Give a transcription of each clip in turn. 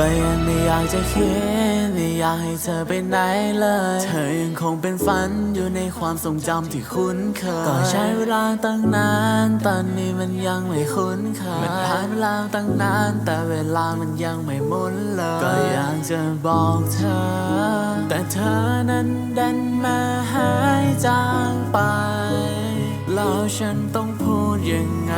ก็ยังไม่อยากจะคิดไม่อยากให้เธอไปไหนเลย เธอยังคงเป็นฝันอยู่ในความทรงจำที่คุ้นเคย ก็ใช้เวลาตั้งนาน ตอนนี้มันยังไม่คุ้นเคย มันผ่านเวลาตั้งนาน แต่เวลามันยังไม่หมุนเลย ก็อยากจะบอกเธอ แต่เธอนั้นดันมาหายจางไป แล้วฉันต้องพูดยังไง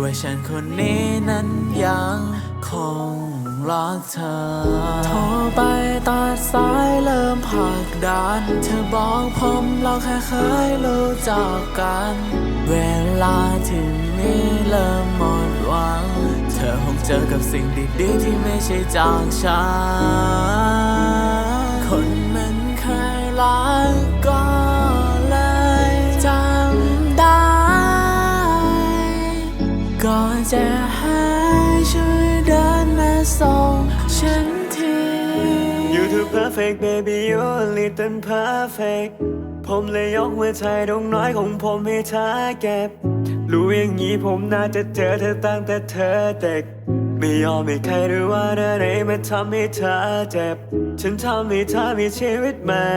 ว่าฉันคนนี้นั้นยังคงรักเธอ โทรไปตัดสายเริ่มผักดัน เธอบอกผมเราแค่เคยรู้จักกัน เวลาที่มีเริ่มหมดหวัง เธอคงเจอกับสิ่งดีๆที่ไม่ใช่จากฉันคน จะหายช่วยเดินมาส่งฉันที You too perfect baby you a little perfect ผมเลยยกหัวใจดวงน้อยของผมให้เธอเก็บ รู้อย่างนี้ผมน่าจะเจอเธอตั้งแต่เธอเด็ก ไม่ยอมให้ใครรู้ว่าอะไรมาทำให้เธอเจ็บ ฉันทำให้เธอมีชีวิตใหม่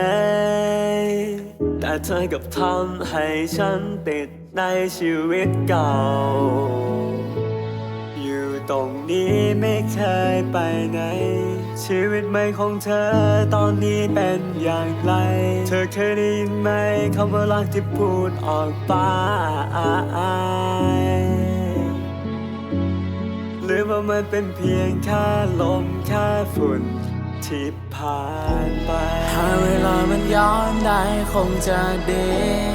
แต่เธอกับทำให้ฉันติดในชีวิตเก่า ตรงนี้ไม่เคยไปไหน ชีวิตใหม่ของเธอตอนนี้เป็นอย่างไร เธอเคยได้ยินไหมคำว่ารักที่พูดออกไปหรือว่ามันเป็นเพียงแค่ลมแค่ฝุ่น ที่ผ่านไปถ้าเวลามันย้อนได้คงจะดี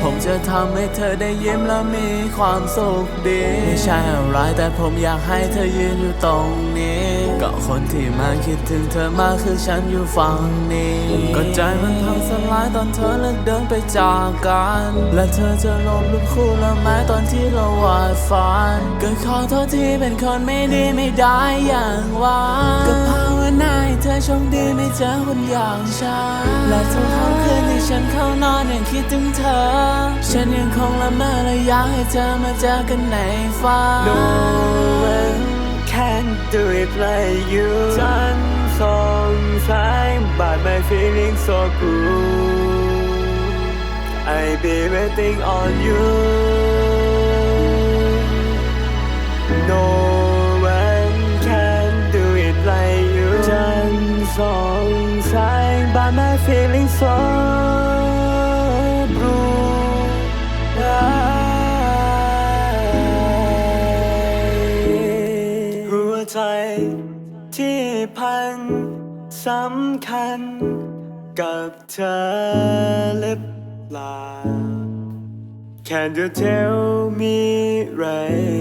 ผมจะทำให้เธอได้ยิ้มและมีความสุขดี ไม่ใช่อะไรแต่ผมอยากให้เธอยืนอยู่ตรงนี้ ก็คนที่มาคิดถึงเธอมาคือฉันอยู่ฝั่งนี้ก็ใจมันพังสลายตอนเธอเลิกเดินไปจากกัน และเธอจะลบรูปคู่และไม้ตอนที่เราวาดฝันก็ขอโทษที่เป็นคนไม่ดีไม่ได้อย่างว่าก็ภาวนาให้เธอโชคดีไม่เจอคนอย่างฉันและทุกค่ำคืนที่ฉันเข้านอนยังคิดถึงเธอ ฉันยังคงละเมอและอยากให้เธอมาเจอกันในฝัน do it like you. Sun song shine but my feeling's so cool. I be waiting on you. No one can do it like you. Sun song shine but my feeling's so พันสำคัญ กับเธอหรือเปล่า Can you tell me right